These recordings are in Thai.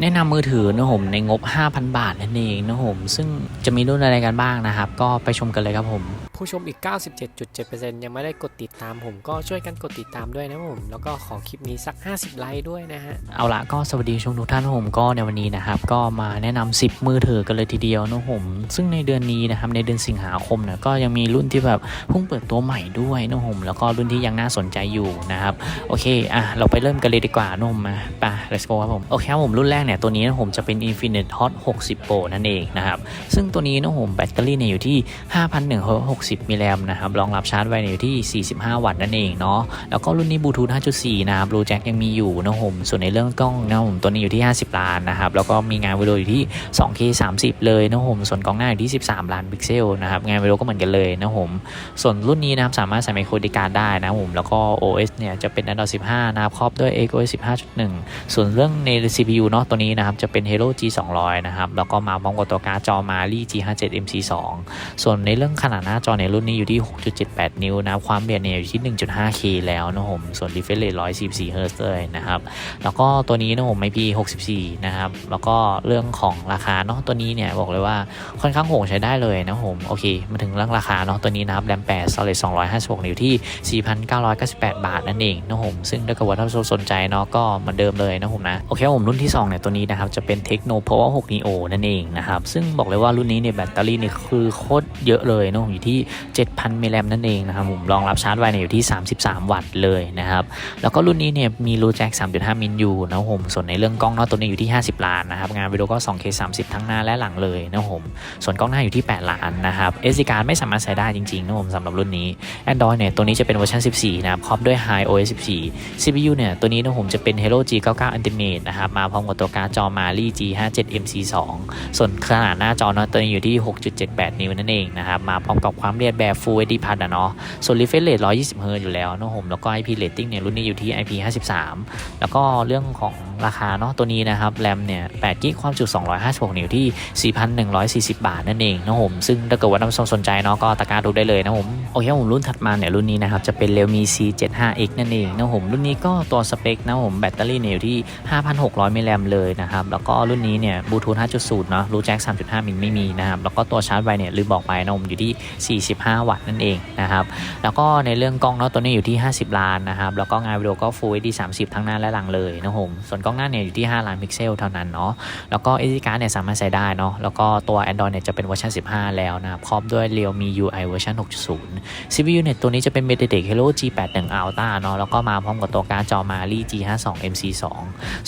แนะนำมือถือนะผมในงบ 5,000 บาทนั่นเองนะผมซึ่งจะมีรุ่นอะไรกันบ้างนะครับ ก็ไปชมกันเลยครับผมผู้ชมอีก 97.7%ยังไม่ได้กดติดตามผมก็ช่วยกันกดติดตามด้วยนะผม แล้วก็ขอคลิปนี้สัก 50 ไลค์ด้วยนะฮะ เอาละก็สวัสดีชมทุกท่านนะผมก็ในวันนี้นะครับ ก็มาแนะนำ10 มือถือกันเลยทีเดียวนะผม ซึ่งในเดือนนี้นะครับในเดือนสิงหาคมเนี่ยก็ยังมีรุ่นที่แบบเพิ่งเปิดตัวใหม่ด้วยนะผมแล้วก็รุ่นที่ยังน่าสนใจอยู่นะครับโอเคอะเราไปเริ่มกันเลยดีกว่านุ่มมาไป let's go ครับผมโอเคครับผมรุ่นแรกเนี่ยตัวนี้นะผมจะเป็น Infinite Hot 60 Pro นั่นเองนะครับซึ่งตัวนี้นะผมแบตเตอรี่เนี่ยอยู่ที่ 5,160มิลลิแอมนะครับ รองรับชาร์จไวเนี่ยอยู่ที่ 45 วัตต์นั่นเองเนาะ แล้วก็รุ่นนี้บลูทูธ 5.4 นะครับ Blue Jack ยังมีอยู่นะผมส่วนในเรื่องกล้องนะผมตัวนี้อยู่ที่ 50 ล้านนะครับ แล้วก็มีงานวิดีโออยู่ที่ 2K 30 เลยนะผมส่วนกล้องหน้าอยู่ที่ 13 ล้านพิกเซลนะครับ งานวิดีโอก็เหมือนกันเลยนะผมส่วนรุ่นนี้นะครับสามารถใส่ไมโครดีการดได้นะผมแล้วก็ OS เนี่ยจะเป็น Android 15 นะครับ ครอบด้วย XOS 15.1 ส่วนเรื่องใน CPU เนาะตัวนี้นะครับจะเป็น Helio G 200นะครับ แล้วก็มาพร้อมกับตัวการ์ดจอ Mali G 57 MC2 ส่วนในเรื่องขนาดหน้าจอในรุ่นนี้อยู่ที่ 6.78 นิ้วนะความเอียดเนี่ยอยู่ที่ 1.5K แล้วนะผมส่วน refresh rate 144 Hz เลยนะครับ แล้วก็ตัวนี้นะผม IP64 นะครับ แล้วก็เรื่องของราคาเนาะตัวนี้เนี่ยบอกเลยว่าค่อนข้างโหดใช้ได้เลยนะผมโอเค มาถึงเรื่องราคาเนาะตัวนี้นะครับ RAM 8 Solid 256นิ้วที่ 4,998 บาทนั่นเองนะผมซึ่งถ้าเกิดว่าท่านผู้ชมสนใจเนาะก็เหมือนเดิมเลยนะผมนะโอเคผมรุ่นที่2เนี่ยตัวนี้นะครับจะเป็น Tecno Power 6 Neo นั่นเองนะครับซึ่งบอกเลยว่ารุ่นนี้เนี่ยแบตเตอรี่เนี่ยคือโคตรเยอะเลยนะผมอยู่ที่7,000 มิลลิแอมนั่นเองนะครับผมรองรับชาร์จไวเนี่ยอยู่ที่ 33 วัตต์เลยนะครับ แล้วก็รุ่นนี้เนี่ยมีรูแจ็ค3.5 มิลอยู่นะผมส่วนในเรื่องกล้องนาะตัวนี้อยู่ที่ 50 ล้านนะครับ งานวิดีโอก็ 2K 30 ทั้งหน้าและหลังเลยนะผมส่วนกล้องหน้าอยู่ที่ 8 ล้านนะครับ SD card ไม่สามารถใส่ได้จริงๆนะผมสำหรับรุ่นนี้ Android เนี่ยตัวนี้จะเป็นเวอร์ชัน14 นะครับครอบด้วย High OS 14 CPU เนี่ยตัวนี้นะผมจะเป็น Helio G99 Ultimate นะครับมาพร้อมกับตัวการ์ดจอ Mali G57 MC2 ส่วนขนาดหน้าจอเนาะตัวนี้อยู่ที่ 6.78 นิ้วนั่นเองนะครับมาพร้อมกับความเอียดแบบ Full HD Plus อะเนาะ ส่วน refresh rate 120 Hz อยู่แล้วนะผม แล้วก็ IP rating เนี่ยรุ่นนี้อยู่ที่ IP 53 แล้วก็เรื่องของราคาเนาะ ตัวนี้นะครับ แรมเนี่ย8กิกความจุ 256 นิ้วที่ 4,140 บาทนั่นเองนะผม ซึ่งถ้าเกิดว่าท่านผู้ชมสนใจเนาะ ก็ตะกร้าดูได้เลยนะผม โอเคผมรุ่นถัดมาเนี่ยรุ่นนี้นะครับ จะเป็น Realme C75X นั่นเองนะผม รุ่นนี้ก็ตัวสเปคนะผม แบตเตอรี่เนี่ยอยู่ที่ 5,600 มิลลิแอมเลยนะครับ แล้วก็รุ่นนี้เนี่ยบลูทูธ5.0 เนาะรูแจ็ค3.5 มิลไม่มีนะครับ แล้วก็ตัวชาร์จไวเนี่ยลืมบอกไปนะผมอยู่ที่45 วัตต์นั่นเองนะครับ แล้วก็ในเรื่องกล้องเนาะตัวนี้อยู่ที่ 50 ล้านนะครับ แล้วก็งานวิดีโอก็ Full HD 30 ทั้งหน้าและหลังเลยนะผม ส่วนกล้องหน้าเนี่ยอยู่ที่ 5 ล้านพิกเซลเท่านั้นเนาะ แล้วก็ SD card เนี่ยสามารถใส่ได้เนาะ แล้วก็ตัว Android เนี่ยจะเป็นเวอร์ชัน15 แล้วนะครับ ครอบด้วย Realme UI เวอร์ชัน6.0 CPU เนี่ยตัวนี้จะเป็น MediaTek Helio G81 Ultra เนาะ แล้วก็มาพร้อมกับตัวการ์ดจอ Mali G52 MC2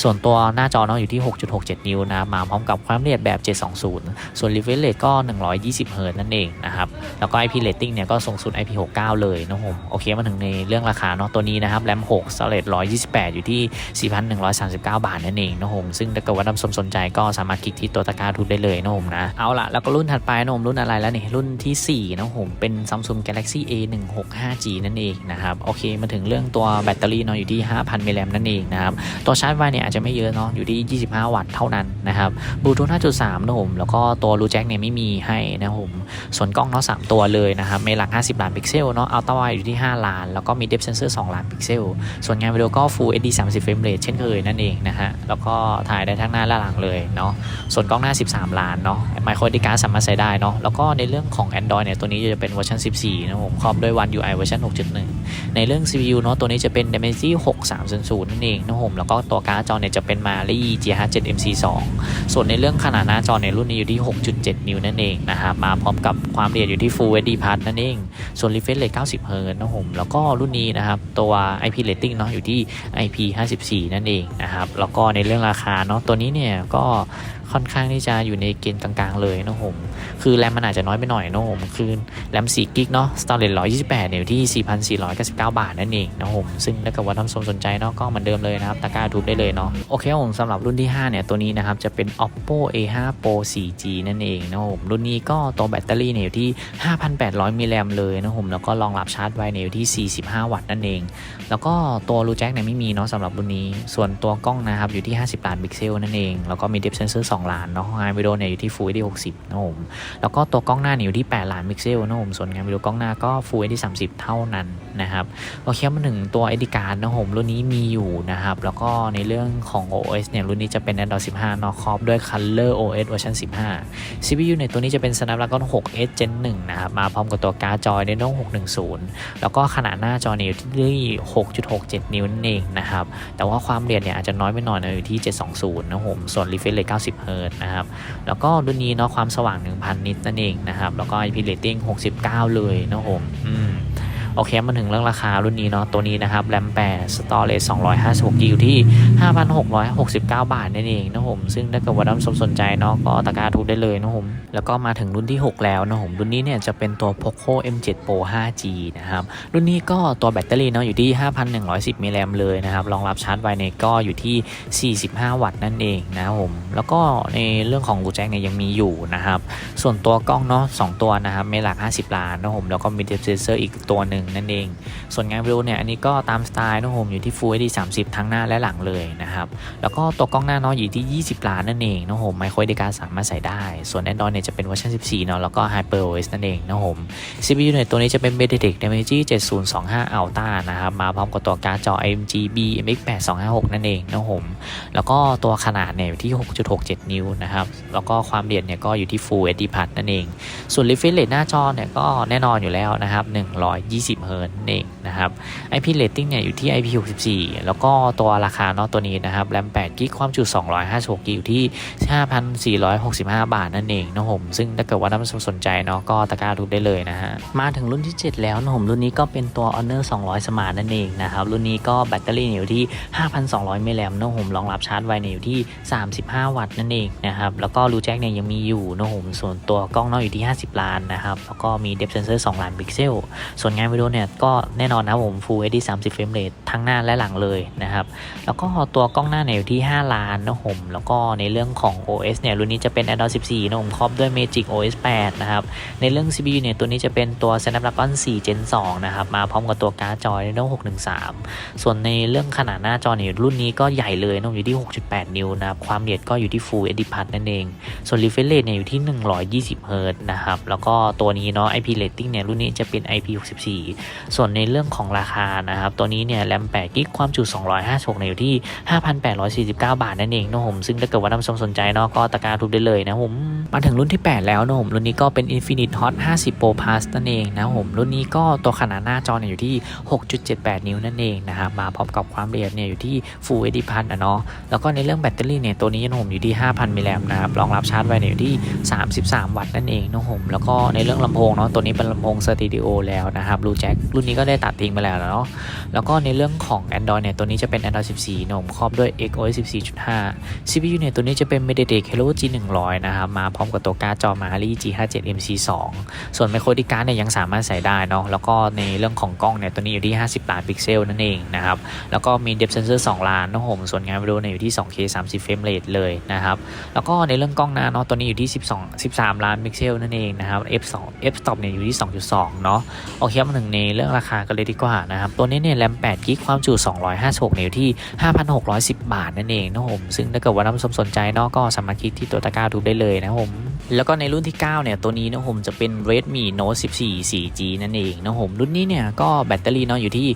ส่วนตัวหน้าจอเนาะอยู่ที่ 6.67 นิ้วนะมาพร้อมกับความละเอียดแบบ 720 ส่วน refresh rate ก็ 120 Hz นั่นเองนะครับ แล้วก็ IP rating เนี่ยก็สูงสุด IP69 เลยนะผมโอเคมาถึงในเรื่องราคาเนาะตัวนี้นะครับ RAM 6 Solid 128 อยู่ที่ 4,139 บาทนั่นเองนะผมซึ่งถ้าเกิดว่าท่านผู้ชมสนใจก็สามารถคลิกที่ตัวตะกร้าทุบได้เลยนะผมนะเอาละแล้วก็รุ่นถัดไปนะผมรุ่นอะไรแล้วนี่รุ่นที่4นะผมเป็น Samsung Galaxy A165G นั่นเองนะครับโอเคมาถึงเรื่องตัวแบตเตอรี่เนาะอยู่ที่ 5,000มิลลิแอมนั่นเองนะครับตัวชาร์จไวเนี่ยอาจจะไม่เยอะเนาะอยู่ที่ 25 วัตต์เท่านั้นนะครับบลูทูธ5.3นะผมแล้วก็ตัวรูแจ็คเนี่ยไม่มีให้นะผมส่วนกล้องเนาะ3ตัวเลยเลยนะครับในหลัก 50 ล้านพิกเซลเนาะอัลตร้าไวอยู่ที่ 5 ล้าน แล้วก็มีเดฟเซนเซอร์ 2 ล้านพิกเซล ส่วนงานวิดีโอก็ Full HD 30 เฟรมเรทเช่นเคยนั่นเองนะฮะ แล้วก็ถ่ายได้ทั้งหน้าและหลังเลยเนาะ ส่วนกล้องหน้า 13 ล้านเนาะไมโครดีการ์สามารถใช้ได้เนาะ แล้วก็ในเรื่องของ Android เนี่ยตัวนี้จะเป็นเวอร์ชัน14 นะผมครอบด้วย One UI เวอร์ชัน6.1 ในเรื่อง CPU เนาะตัวนี้จะเป็น Dimensity 6300นั่นเองนะผมแล้วก็ตัวการ์ดจอเนี่ยจะเป็น Mali G57 MC2 ส่วนในเรื่องขนาดหน้าจอในยรุ่นนี้อยู่ที่ 6.7 นิ้วนั่นเองนะครับมาพร้อมกับความละเอียดอยู่ที่ Full HD Plus นั่นเอง ส่วน refresh rate 90 Hz นะผมแล้วก็รุ่นนี้นะครับตัว IP rating เนาะอยู่ที่ IP 54 นั่นเองนะครับแล้วก็ในเรื่องราคาเนาะตัวนี้เนี่ยก็ ค่อนข้างที่จะอยู่ในเกณฑ์กลางๆเลยนะผมคือแรมมันอาจจะน้อยไปหน่อยนะผมคือแรม4กิกเนาะ storage 128เนี่ยอยู่ที่ 4,499 บาทนั่นเองนะผมซึ่งถ้าเกิดว่าท่านผู้ชมสนใจเนาะก็เหมือนเดิมเลยนะครับตะกร้าทุบได้เลยเนาะโอเคครับผมสำหรับรุ่นที่ 5 เนี่ย ตัวนี้นะครับ จะเป็น oppo a5 pro 4g นั่นเองนะผมรุ่นนี้ก็ตัวแบตเตอรี่เนี่ยอยู่ที่ 5,800มิลลิแอมเลยนะผมแล้วก็รองรับชาร์จไวเนี่ยอยู่ที่ 45 วัตต์นั่นเอง แล้วก็ตัวรูแจ็คเนี่ยไม่มีเนาะสำหรับรุ่นนี้ ส่วนตัวกล้องนะครับอยู่ที่ 50ล้านพิกเซลนั่นเองแล้วก็มี depth sensor 2 2 ล้านเนาะงานวิดีโอเนี่ยอยู่ที่ Full HD 60นะผมแล้วก็ตัวกล้องหน้าเนี่ยอยู่ที่ 8 ล้านพิกเซลนะผมส่วนงานวิดีโอกล้องหน้าก็ Full HD 30 เท่านั้นนะครับโอเคมาถึงตัว SD card นะผมรุ่นนี้มีอยู่นะครับแล้วก็ในเรื่องของ OS เนี่ยรุ่นนี้จะเป็น Android 15 เนาะครอบด้วย Color OS เวอร์ชัน15 CPU ในตัวนี้จะเป็น Snapdragon 6 S Gen 1นะครับมาพร้อมกับตัวการ์ดจอ Adreno 610 แล้วก็ขนาดหน้าจอเนี่ยอยู่ที่ 6.67 นิ้วนั่นเองนะครับแต่ว่าความเรียนเนี่ยอาจจะน้อยไปหน่อยนะอยู่ที่ 720 นะผมส่วน refresh rate เฮิร์ตนะครับ แล้วก็รุ่นนี้เนาะความสว่าง 1,000 นิตนั่นเองนะครับ แล้วก็ IP rating 69 เลยนะผมอืม โอเคมาถึงเรื่องราคารุ่นนี้เนาะตัวนี้นะครับ RAM 8 Storage 256 GB อยู่ที่ 5,669 บาทนั่นเองนะผมซึ่งถ้าเกิดว่าท่านสนใจเนาะก็ตะกร้าทุกได้เลยนะผมแล้วก็มาถึงรุ่นที่ 6 แล้วนะผมรุ่นนี้เนี่ยจะเป็นตัว Poco M7 Pro 5G นะครับรุ่นนี้ก็ตัวแบตเตอรี่เนาะอยู่ที่ 5,110 มิลลิแอมเลยนะครับรองรับชาร์จไวเนี่ยก็อยู่ที่ 45 วัตต์นั่นเองนะครับผมแล้วก็ในเรื่องของรูแจ็คเนี่ยยังมีอยู่นะครับส่วนตัวกล้องเนาะสองตัวนะครับเมลัก 50 ล้านนะผมแล้วก็มีเดฟเซนเซอร์อีกตัวหนึ่งนั่นเอง ส่วนงานวิดีโอเนี่ยอันนี้ก็ตามสไตล์นะผมอยู่ที่ Full HD 30 ทั้งหน้าและหลังเลยนะครับ แล้วก็ตัวกล้องหน้าเนาะอยู่ที่ 20 ล้านนั่นเองนะผมไมโครเดการสามารถใส่ได้ ส่วน Android เนี่ยจะเป็นเวอร์ชัน14เนาะแล้วก็ HyperOS นั่นเองนะผม CPU เนี่ยตัวนี้จะเป็น MediaTek Dimensity 7025 Ultra นะครับมาพร้อมกับตัวการ์ดจอ AMD BMX 8256 นั่นเองนะผมแล้วก็ตัวขนาดเนี่ยอยู่ที่ 6.67 นิ้วนะครับแล้วก็ความเอียดเนี่ยก็อยู่ที่ Full HD Plus นั่นเอง ส่วน refresh rate หน้าจอเนี่ยก็แน่นอนอยู่แล้วนะครับ120เฮิร์ตซ์นั่นเองนะครับ IP rating เนี่ยอยู่ที่ IP 64แล้วก็ตัวราคาเนาะตัวนี้นะครับ RAM 8 g b ความจุ 256 g b อยู่ที่ 5,465 บาทนั่นเองนะผมซึ่งถ้าเกิดว่าท่านผู้ชมสนใจเนาะก็ตะกร้าทุกได้เลยนะฮะมาถึงรุ่นที่ 7 แล้วนะผมรุ่นนี้ก็เป็นตัว Honor 200 Smart นั่นเองนะครับรุ่นนี้ก็แบตเตอรี่เนี่ยอยู่ที่ 5,200 มิลลิแอมป์นะผมรองรับชาร์จไวเนี่ยอยู่ที่ 35 วัตต์นั่นเองนะครับแล้วก็รูแจ็คเนี่ยยังมีอยู่นะผมส่วนตัวกล้องเนาะอยู่ที่ 50 ล้านนะครับแล้วก็มี depth sensor 2ล้านพิกเซลส่วนงานวิดีโอเนี่ยก็แน่นอนนะผม Full HD 30 frame rate ทั้งหน้าและหลังเลยนะครับ แล้วก็ตัวกล้องหน้าเนี่ยอยู่ที่ 5 ล้านนะผมแล้วก็ในเรื่องของ OS เนี่ยรุ่นนี้จะเป็น Android 14 นะผมครอบด้วย Magic OS 8 นะครับ ในเรื่อง CPU เนี่ยตัวนี้จะเป็นตัว Snapdragon 4 Gen 2 นะครับ มาพร้อมกับตัวการ์ดจอ Adreno 613 ส่วนในเรื่องขนาดหน้าจอเนี่ยรุ่นนี้ก็ใหญ่เลยนะผมอยู่ที่ 6.8 นิ้วนะครับความละเอียดก็อยู่ที่ Full HD Plus นั่นเอง ส่วน refresh rate เนี่ยอยู่ที่ 120เฮิร์ตซ์นะครับแล้วก็ตัวนี้เนาะ IP rating เนี่ยรุ่นนี้จะเป็น IP 64ส่วนในเรื่องของราคานะครับ ตัวนี้เนี่ย RAM 8 g b ความจุ 256เนี่ยอยู่ที่ 5,849 บาทนั่นเองนะผมซึ่งถ้าเกิดว่าท่านผู้ชมสนใจเนาะก็ตะการทุบได้เลยนะผมมาถึงรุ่นที่ 8 แล้วนะผมรุ่นนี้ก็เป็น Infinite Hot 50 Pro Plus นั่นเองนะผมรุ่นนี้ก็ตัวขนาดหน้าจอเนี่ยอยู่ที่ 6.78 นิ้วนั่นเองนะครับมาพร้อมกับความละเอียดเนี่ยอยู่ที่ Full HD Plus นะเนาะแล้วก็ในเรื่องแบตเตอรี่เนี่ยตัวนี้นะผมอยู่ที่ 5,000 มิลลิแอมป์นะครับรองรับชาร์จไว้เนี่ยอยู่ที่ 33 วัตต์นั่นเองนะผมแล้วก็ในเรื่องลำโพงเนาะตัวนี้เป็นลำโพงสตูดิโอแล้วนะครับรูแจ็ครุ่นนี้ก็ได้ตัดทิ้งไปแล้วเนาะแล้วก็ในเรื่องของ Android เนี่ยตัวนี้จะเป็น Android 14นมครอบด้วย XOS 14.5 CPU เนี่ยตัวนี้จะเป็น MediaTek Helio G100 นะครับมาพร้อมกับตัวการ์ดจอ Mali G57 MC2 ส่วนไมโครดีการ์ดเนี่ยยังสามารถใส่ได้เนาะแล้วก็ในเรื่องของกล้องเนี่ยตัวนี้อยู่ที่ 50 ล้านพิกเซลนั่นเองนะครับแล้วก็มี depth sensor 2 ล้านนะผมส่วนงานวิดีโอเนี่ยอยู่ที่ 2K 30 frame rate เลยนะครับแล้วก็ในเรื่องกล้องหน้าเนาะตัวนี้อยู่ที่ 12 13 ล้านพิกเซลนั่นเองนะครับ f2 f stop เนี่ยอยู่ที่ 2.2 เนาะโอเคมาถึงในเรื่องราคากันเลยดีกว่านะครับ ตัวนี้เนี่ย RAM 8 g b ความจุ 256นี่ยอยู่ที่ 5,610 บาทนั่นเองนะผมซึ่งถ้าเกิดว่านผู้ชมสนใจเนาะก็สามารถคลิกที่ตัวตะกร้าดูได้เลยนะผมแล้วก็ในรุ่นที่ 9 เนี่ย ตัวนี้นะผมจะเป็น Redmi Note 14 4G นั่นเองนะผมรุ่นนี้เนี่ย ก็แบตเตอรี่เนาะอยู่ที่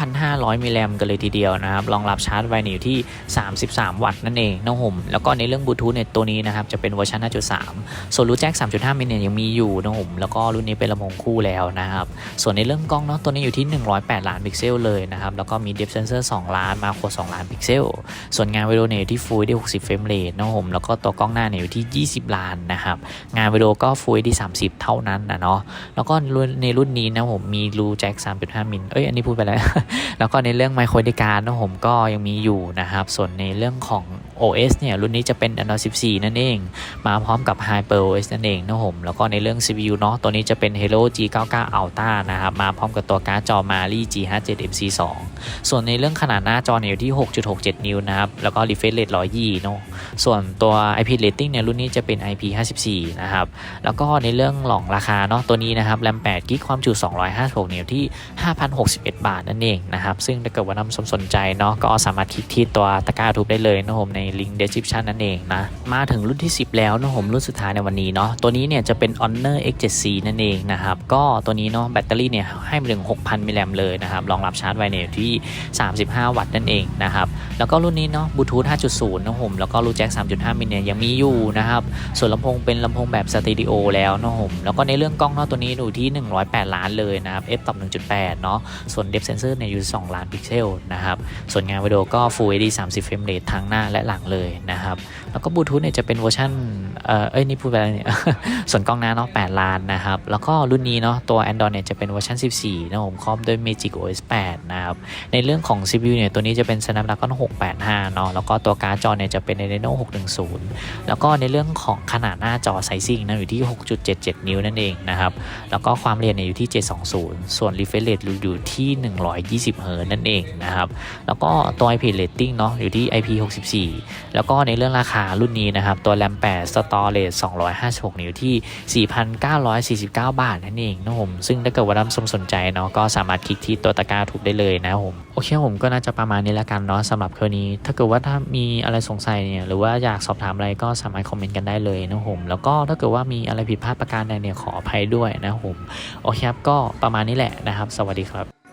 5,500 มิลลิแอมกันเลยทีเดียวนะครับรองรับชาร์จไวเนี่ยอยู่ที่ 33 วัตต์นั่นเองนะผมแล้วก็ในเรื่องบลูทูธเนี่ยตัวนี้นะครับ จะเป็นเวอร์ชัน 5.3 ส่วนรูแจ็ค3.5 มิลเนี่ยยังมีอยู่นะผมแล้วก็รุ่นนี้เป็นลำโพงคู่แล้วนะครับส่วนในเรื่องกล้องเนาะตัวนี้อยู่ที่ 108 ล้านพิกเซลเลยนะครับ แล้วก็มี depth sensor 2 ล้าน มาโคร2ล้านพิกเซล ส่วนงานวิดีโอเนี่ยอยู่ที่ Full HD 60 เฟรมเรทนะผมแล้วก็ตัวกล้องหน้าเนี่ยอยู่ที่ 20 ล้านนะครับ งานวิดีโอก็ Full HD 30 เท่านั้นนะเนาะแล้วก็ในรุ่นนี้นะผมมีรูแจ็ค3.5 มิลเอ้ยอันนี้พูดไปแล้ว แล้วก็ในเรื่องไมโครดีการนะผมก็ยังมีอยู่นะครับส่วนในเรื่องของ OS เนี่ยรุ่นนี้จะเป็น Android 14 นั่นเอง มาพร้อมกับ HyperOS นั่นเองนะผมแล้วก็ในเรื่อง CPU เนาะตัวนี้จะเป็น Helio G99 Ultra นะครับมาพร้อมกับตัวการ์ดจอ Mali G57 MC2 ส่วนในเรื่องขนาดหน้าจอเนี่ยอยู่ที่ 6.67 นิ้วนะครับแล้วก็ refresh rate 120เนาะส่วนตัว IP rating เนี่ยรุ่นนี้จะเป็น IP 54 นะครับแล้วก็ในเรื่องหลองราคาเนาะตัวนี้นะครับ RAM 8 g b ความจุ 256เนี่ยที่ 5,061 บาทนั่นเองนะครับซึ่งถ้าเกิดว่านผู้ชมสนใจเนาะก็สามารถคลิกที่ตัวตะกร้าทูบได้เลยนะผมในลิงก์ description นั่นเองนะ มาถึงรุ่นที่ 10 แล้วนะผมรุ่นสุดท้ายในวันนี้เนาะตัวนี้เนี่ยจะเป็น Honor X7C นั่นเองนะครับก็ตัวนี้เนาะแบตเตอรี่เนี่ยให้มาถึง 6,000 มิลลิแอมเลยนะครับรองรับชาร์จไวเนี่ยอยู่ที่ 35 วัตต์นั่นเองนะครับแล้วก็รุ่นนี้เนาะบลูทูธ5.0นะผมแล้วก็รูแจ็ค3.5 มิลเนี่ยยังมีอยู่นะครับส่วนลำโพงเป็นลำโพงแบบสเตอริโอแล้วนะผมแล้วก็ในเรื่องกล้องเนาะตัวนี้อยู่ที่ 108 ล้านเลยนะครับ f ต่ำ1.8เนาะส่วน depth sensor เนี่ยอยู่ 2 ล้านพิกเซลนะครับส่วนงานวิดีโอก็ Full HD 30 เฟรมเรททั้งหน้าและหลังเลยนะครับ แล้วก็บลูทูธเนี่ยจะเป็นเวอร์ชันเอ่อเอ้ยนี่พูดไปแล้วเนี่ยส่วนกล้องหน้าเนาะ8ล้านนะครับ แล้วก็รุ่นนี้เนาะตัว Android เนี่ยจะเป็นเวอร์ชัน 14 นะผมครอบด้วย Magic OS 8 นะครับ ในเรื่องของ CPU เนี่ยตัวนี้จะเป็น Snapdragon 685 เนาะแล้วก็ตัวการ์ดจอเนี่ยจะเป็น Adreno 610 แล้วก็ในเรื่องของขนาดหน้าจอไซซิ่งนะอยู่ที่ 6.77 นิ้วนั่นเองนะครับ แล้วก็ความเร็วเนี่ยอยู่ที่ 720 ส่วน refresh rate อยู่ที่ 120 เฮิร์นั่นเองนะครับ แล้วก็ตัว IP rating เนาะอยู่ที่ IP64 แล้วก็ในเรื่องราคารุ่นนี้นะครับตัว RAM 8 Storage 256 นิ้วที่ 4,949 บาทนั่นเองนะผมซึ่งถ้าเกิดว่าท่านผู้ชมสนใจเนาะก็สามารถคลิกที่ตัวตะกร้าถูกได้เลยนะครับผมโอเคผมก็น่าจะประมาณนี้แล้วกันเนาะสำหรับคืนนี้ ถ้าเกิดว่าถ้ามีอะไรสงสัยเนี่ยหรือว่าอยากสอบถามอะไรก็สามารถคอมเมนต์กันได้เลยนะครับผมแล้วก็ถ้าเกิดว่ามีอะไรผิดพลาดประการใดเนี่ยขออภัยด้วยนะครับผมโอเคครับก็ประมาณนี้แหละนะครับ สวัสดีครับ